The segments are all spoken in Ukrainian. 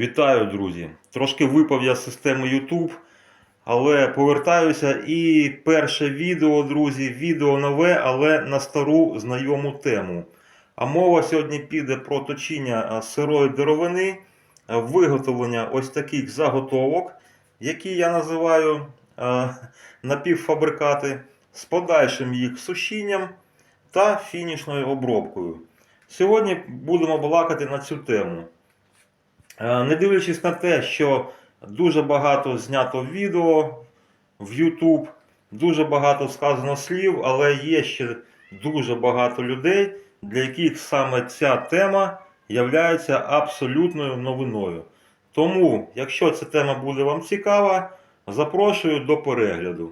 Вітаю, друзі! Трошки випав я з системи YouTube, але повертаюся. І перше відео, друзі, відео нове, але на стару знайому тему. А мова сьогодні піде про точіння сирої деревини, виготовлення ось таких заготовок, які я називаю а, напівфабрикати, з подальшим їх сушінням та фінішною обробкою. Сьогодні будемо балакати на цю тему. Е, Не дивлячись на те, що дуже багато знято відео в YouTube, дуже багато сказано слів, але є ще дуже багато людей, для яких саме ця тема являється абсолютною новиною. Тому, якщо ця тема буде вам цікава, запрошую до перегляду.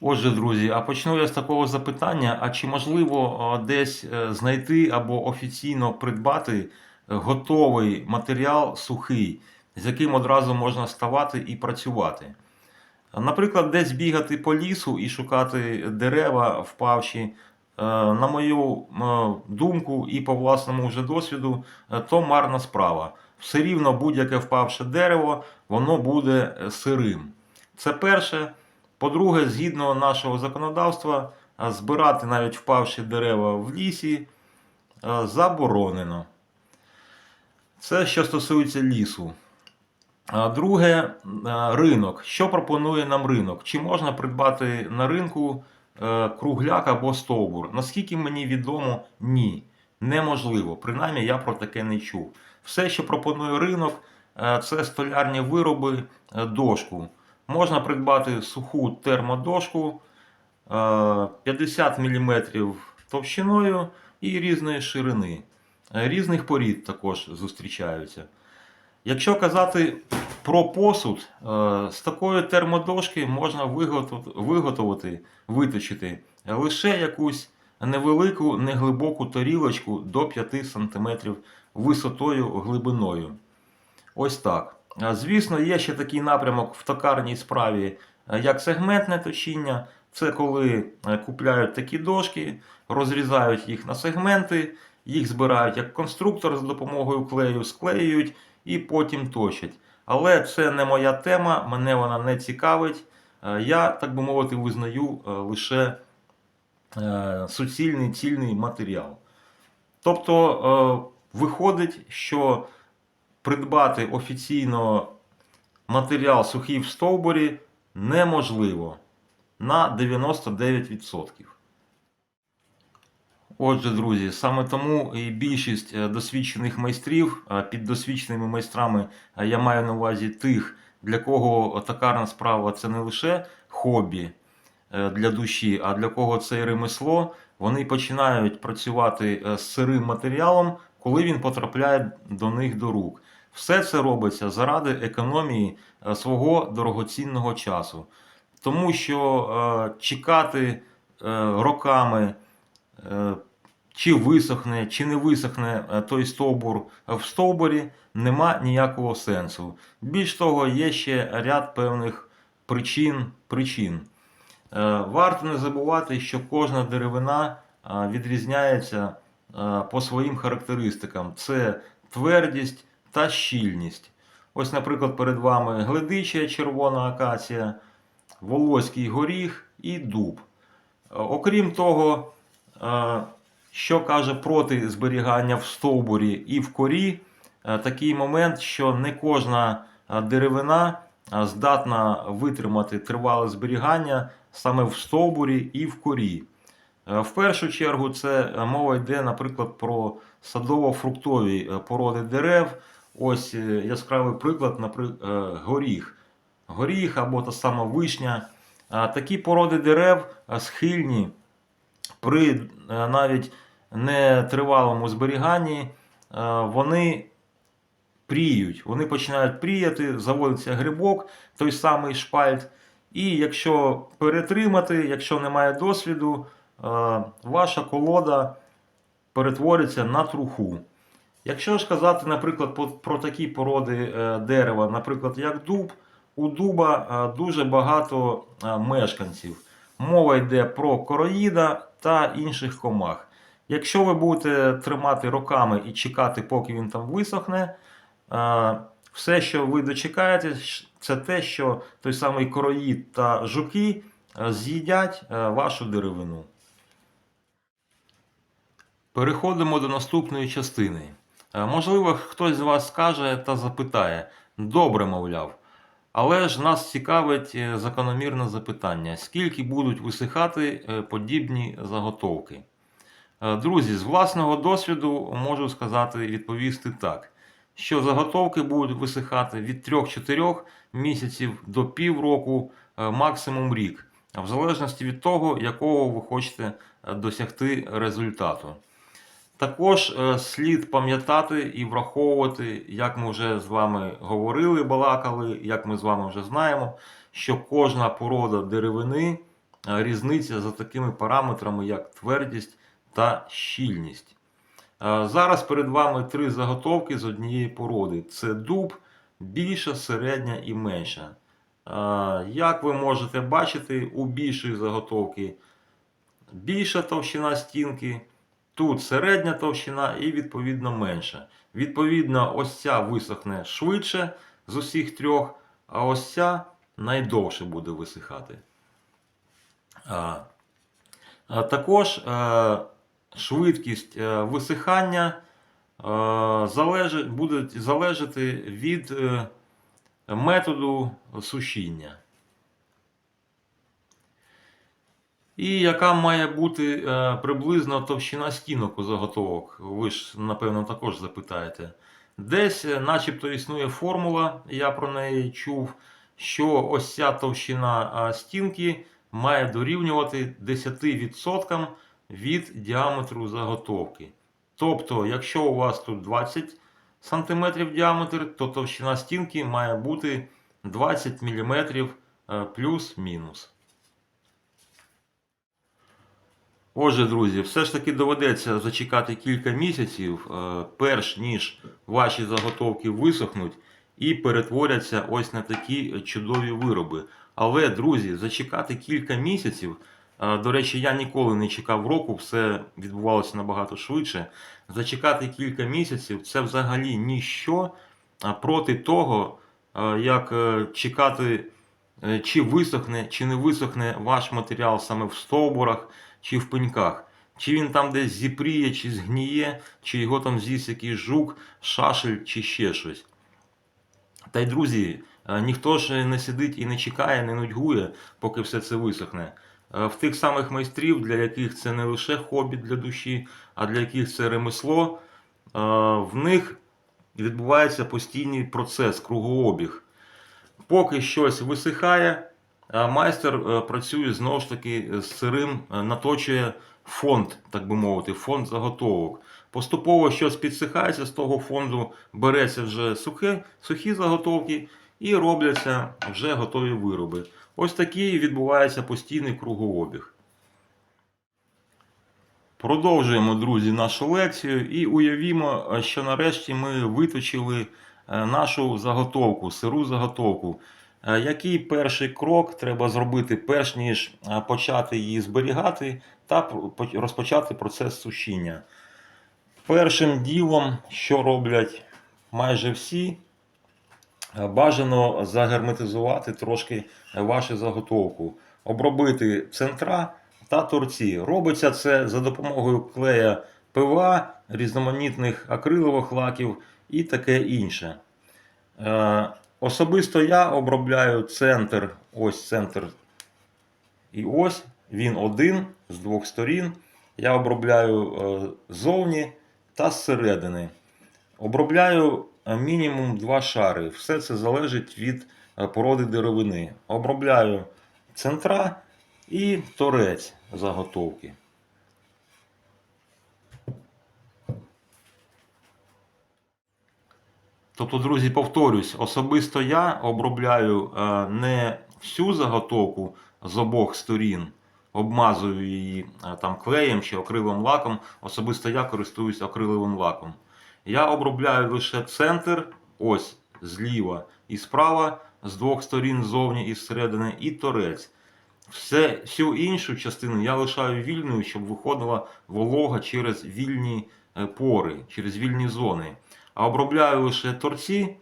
Отже, друзі, а почну я з такого запитання: а чи можливо е, десь е, знайти або офіційно придбати готовий матеріал сухий, з яким одразу можна ставати і працювати. Наприклад, десь бігати по лісу і шукати дерева впавші, е, на мою е, думку і по власному вже досвіду, е, то марна справа. Все рівно будь-яке впавше дерево, воно буде сирим. Це перше. По-друге, згідно нашого законодавства, збирати навіть впавші дерева в лісі заборонено. Це що стосується лісу. Друге, е, ринок. Що пропонує нам ринок? Чи можна придбати на ринку е, кругляк або стовбур? Наскільки мені відомо, ні. Неможливо. Принаймні я про таке не чув. Все, що пропонує ринок, е, це столярні вироби, дошку. Можна придбати суху термодошку е, 50 мм товщиною і різної ширини. Е, Різних порід також зустрічаються. Якщо казати про посуд, е, з такої термодошки можна виготовити, виточити лише якусь невелику, неглибоку тарілочку до 5 см висотою глибиною. Ось так. Звісно, є ще такий напрямок в токарній справі, е, як сегментне точіння. Це коли е, купляють такі дошки, розрізають їх на сегменти, їх збирають як конструктор за допомогою клею, склеюють і потім точать. Але це не моя тема, мене вона не цікавить. Е, Я, так би мовити, визнаю е, лише е, суцільний цільний матеріал. Тобто виходить, що придбати офіційно матеріал сухий в стовбурі неможливо на 99%. Отже, друзі, саме тому і більшість е, досвідчених майстрів, під досвідченими майстрами е, я маю на увазі тих, для кого токарна справа це не лише хобі е, для душі, а для кого це і ремесло, вони починають працювати е, з сирим матеріалом, коли він потрапляє до них до рук. Все це робиться заради економії е, свого дорогоцінного часу. Тому що е, чекати е, роками, е, чи висохне, чи не висохне е, той стовбур в стовбурі, нема ніякого сенсу. Більш того, є ще ряд певних причин. причин. Е, Варто не забувати, що кожна деревина е, відрізняється по своїм характеристикам: це твердість та щільність. Ось, наприклад, перед вами гледича червона акація, волоський горіх і дуб. Окрім того, що каже проти зберігання в стовбурі і в корі, е, такий момент, що не кожна е, деревина е, здатна витримати тривале зберігання саме в стовбурі і в корі. В першу чергу це мова йде, наприклад, про садово-фруктові породи дерев. Ось яскравий приклад, наприклад, горіх. Горіх або та сама вишня. Такі породи дерев схильні при навіть нетривалому зберіганні, е, вони пріють. Вони починають пріяти, заводиться грибок, той самий шпальт. І якщо перетримати, якщо немає досвіду, е, ваша колода перетвориться на труху. Якщо ж казати, наприклад, про такі породи е, дерева, наприклад, як дуб, у дуба дуже багато мешканців. Мова йде про короїда та інших комах. Якщо ви будете тримати роками і чекати, поки він там висохне, е, все, що ви дочекаєтесь, це те, що той самий короїд та жуки е, з'їдять е, вашу деревину. Переходимо до наступної частини. Можливо, хтось з вас скаже та запитає: добре, мовляв. Але ж нас цікавить закономірне запитання: скільки будуть висихати подібні заготовки? Е, Друзі, з власного досвіду можу сказати відповісти так, що заготовки будуть висихати від 3-4 місяців до півроку, е, максимум рік, в залежності від того, якого ви хочете е, досягти результату. Також слід пам'ятати і враховувати, як ми вже з вами говорили, балакали, як ми з вами вже знаємо, що кожна порода деревини різниця за такими параметрами, як твердість та щільність. Е, Зараз перед вами три заготовки з однієї породи: це дуб, більша, середня і менша. Е, Як ви можете бачити, у більшої заготовки більша товщина стінки. Тут середня товщина і відповідно менша. Відповідно, ось ця висохне швидше з усіх трьох, а ось ця найдовше буде висихати. А також е, швидкість е, висихання е, буде залежати від е, методу сушіння. І яка має бути приблизно товщина стінок у заготовок? Ви ж, напевно, також запитаєте. Десь, начебто, існує формула, я про неї чув, що ось ця товщина стінки має дорівнювати 10% від діаметру заготовки. Тобто, якщо у вас тут 20 см діаметр, то товщина стінки має бути 20 мм е, плюс-мінус. Отже, друзі, все ж таки доведеться зачекати кілька місяців, е, перш ніж ваші заготовки висохнуть і перетворяться ось на такі чудові вироби. Але, друзі, зачекати кілька місяців. Е, До речі, я ніколи не чекав року, все відбувалося набагато швидше. Зачекати кілька місяців це взагалі ніщо проти того, е, як е, чекати, чи висохне, чи не висохне ваш матеріал саме в стовбурах чи в пеньках. Чи він там десь зіпріє, чи згніє, чи його там з'їсть якийсь жук, шашель, чи ще щось. Та й друзі, ніхто ж не сидить і не чекає, не нудьгує, поки все це висохне. Е, В тих самих майстрів, для яких це не лише хобі для душі, а для яких це ремесло, е, в них відбувається постійний процес, кругообіг. Поки щось висихає, майстер е, працює знову ж таки з сирим, наточує фонд, так би мовити, фонд заготовок. Поступово щось підсихається з того фонду, береться вже сухе, сухі заготовки і робляться вже готові вироби. Ось такий відбувається постійний кругообіг. Продовжуємо, друзі, нашу лекцію і уявімо, що нарешті ми виточили е, нашу заготовку, сиру заготовку. Е, Який перший крок треба зробити, перш ніж е, почати її зберігати та розпочати процес сушіння? Першим ділом, що роблять майже всі, бажано загерметизувати трошки вашу заготовку, обробити центра та торці. Робиться це за допомогою клея ПВА, різноманітних акрилових лаків і таке інше. Е, Особисто я обробляю центр, ось центр і ось, він один з двох сторін. Я обробляю е, ззовні та зсередини. Обробляю мінімум два шари. Все це залежить від е, породи деревини. Обробляю центра і торець заготовки. Тобто, друзі, повторюсь, особисто я обробляю е, не всю заготовку з обох сторін. обмазую її е, там клеєм чи акриловим лаком. Особисто я користуюсь акриловим лаком. Я обробляю лише центр, ось зліва і справа, з двох сторін ззовні і зсередини, і торець. Все, всю іншу частину я лишаю вільною, щоб виходила волога через вільні е, пори, через вільні зони. А обробляю лише торці,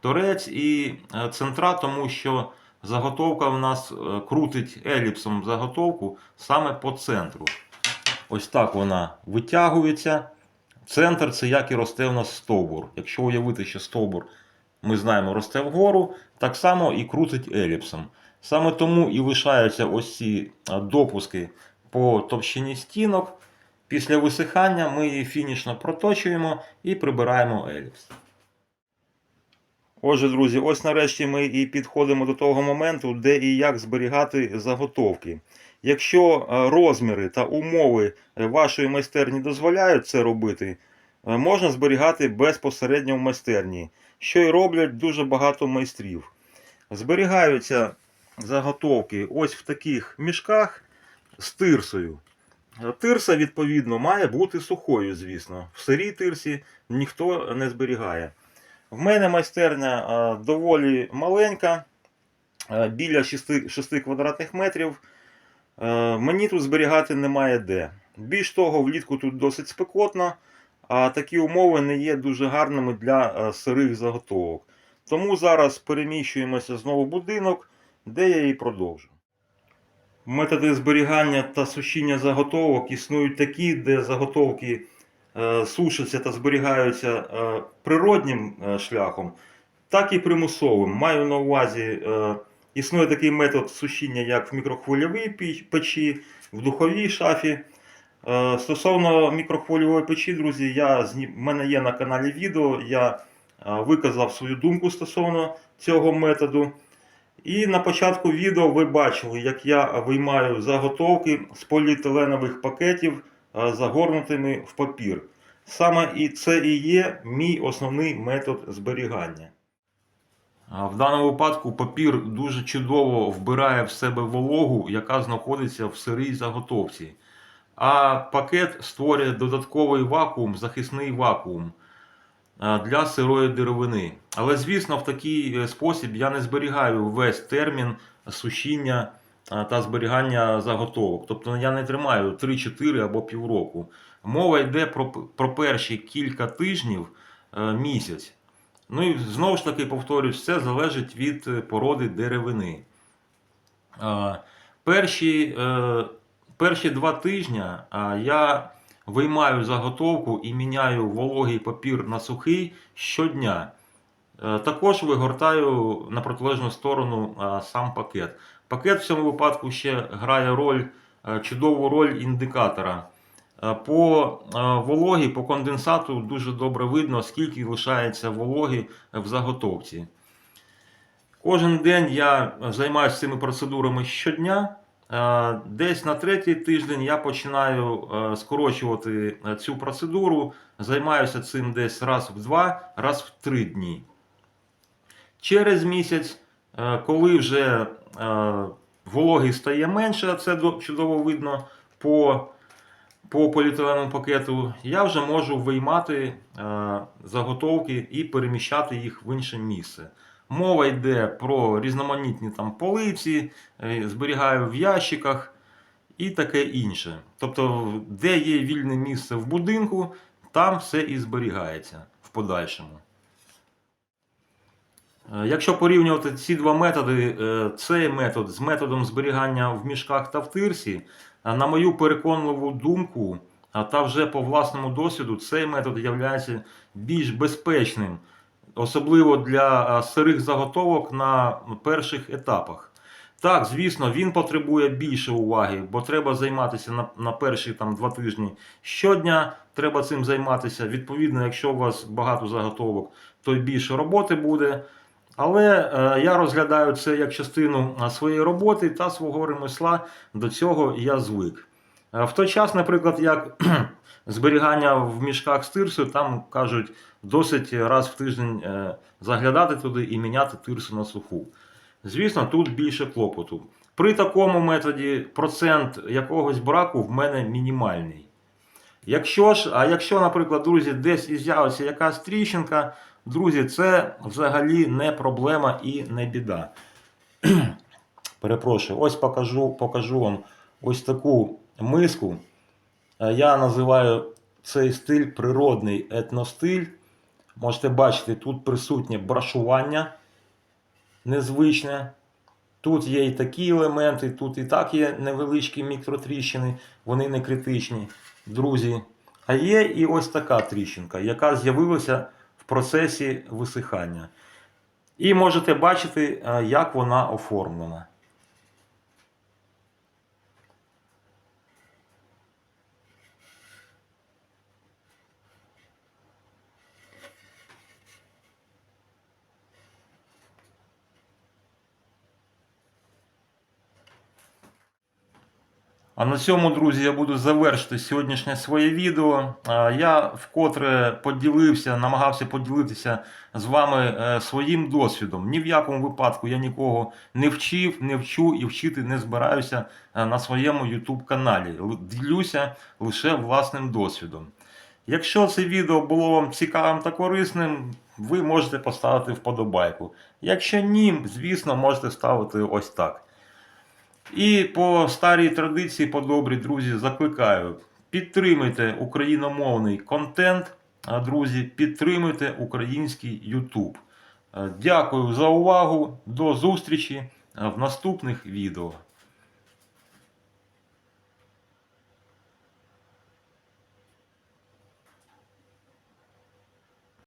торець і е, центра, тому що заготовка в нас е, крутить еліпсом заготовку саме по центру. Ось так вона витягується. Центр це як і росте в нас стовбур. Якщо уявити, що стовбур, ми знаємо, росте вгору, так само і крутить еліпсом. Саме тому і лишаються ось ці допуски по товщині стінок. Після висихання ми її фінішно проточуємо і прибираємо еліпс. Отже, друзі, ось нарешті ми і підходимо до того моменту, де і як зберігати заготовки. Якщо е, розміри та умови е, вашої майстерні дозволяють це робити, е, можна зберігати безпосередньо в майстерні, що і роблять дуже багато майстрів. Зберігаються заготовки ось в таких мішках з тирсою. Тирса, відповідно, має бути сухою, звісно. В сирій тирсі ніхто не зберігає. В мене майстерня доволі маленька, біля 6, 6 квадратних метрів. Е, Мені тут зберігати немає де. Більш того, влітку тут досить спекотно, а такі умови не є дуже гарними для е, сирих заготовок. Тому зараз переміщуємося знову в будинок, де я і продовжу. Методи зберігання та сушіння заготовок існують такі, де заготовки е, сушаться та зберігаються природнім шляхом, так і примусовим. Маю на увазі, існує такий метод сушіння, як в мікрохвильовій печі, в духовій шафі. Е, Стосовно мікрохвильової печі, друзі, я, в мене є на каналі відео, я е, виказав свою думку стосовно цього методу. І на початку відео ви бачили, як я виймаю заготовки з поліетиленових пакетів, е, загорнутими в папір. Саме і це і є мій основний метод зберігання. В даному випадку папір дуже чудово вбирає в себе вологу, яка знаходиться в сирій заготовці. А пакет створює додатковий вакуум, захисний вакуум е, для сирої деревини. Але, звісно, в такий е, спосіб я не зберігаю весь термін сушіння е, та зберігання заготовок. Тобто я не тримаю 3-4 або півроку. Мова йде про, про перші кілька тижнів місяць. Ну і знову ж таки повторюсь, все залежить від е, породи деревини. Перші, е, перші два тижні я виймаю заготовку і міняю вологий папір на сухий щодня. Е, Також вигортаю на протилежну сторону сам пакет. Пакет в цьому випадку ще грає роль, чудову роль індикатора. Е, По е, вологі, по конденсату дуже добре видно, скільки лишається вологи в заготовці. Кожен день я займаюся цими процедурами щодня. Е, Десь на третій тиждень я починаю скорочувати цю процедуру. Займаюся цим десь раз в два, раз в три дні. Через місяць, коли вже вологи стає менше, це чудово видно по, по поліетиленовому пакету, я вже можу виймати е, заготовки і переміщати їх в інше місце. Мова йде про різноманітні там полиці, е, зберігаю в ящиках і таке інше. Тобто, де є вільне місце в будинку, там все і зберігається в подальшому. Е, Якщо порівнювати ці два методи, е, цей метод з методом зберігання в мішках та в тирсі, е, на мою переконливу думку, та вже по власному досвіду, цей метод є більш безпечним, особливо для сирих заготовок на перших етапах. Так, звісно, він потребує більше уваги, бо треба займатися на, на перші там, два тижні щодня. Треба цим займатися. Відповідно, якщо у вас багато заготовок, то більше роботи буде. Але е, я розглядаю це як частину своєї роботи та свого ремесла. До цього я звик. Е, В той час, наприклад, як зберігання в мішках з тирсою, там кажуть, досить раз в тиждень е, заглядати туди і міняти тирсу на суху. Звісно, тут більше клопоту. При такому методі процент якогось браку в мене мінімальний. Якщо ж, а якщо, наприклад, друзі, десь і з'явиться якась тріщинка, друзі, це взагалі не проблема і не біда. Перепрошую, ось покажу, покажу вам ось таку миску. Е, Я називаю цей стиль природний етностиль. Можете бачити, тут присутнє брашування незвичне. Тут є і такі елементи, тут і так є невеличкі мікротріщини, вони не критичні, друзі. А є і ось така тріщинка, яка з'явилася процесі висихання. І можете бачити, е, як вона оформлена. А на цьому, друзі, я буду завершити сьогоднішнє своє відео. Я вкотре поділився, намагався поділитися з вами е, своїм досвідом. Ні в якому випадку я нікого не вчив, не вчу і вчити не збираюся е, на своєму YouTube каналі. Ділюся лише власним досвідом. Якщо це відео було вам цікавим та корисним, ви можете поставити вподобайку. Якщо ні, звісно, можете ставити ось так. І по старій традиції, по добрі друзі, закликаю: Підтримайте україномовний контент, друзі, підтримуйте український YouTube. Е, Дякую за увагу. До зустрічі е, в наступних відео.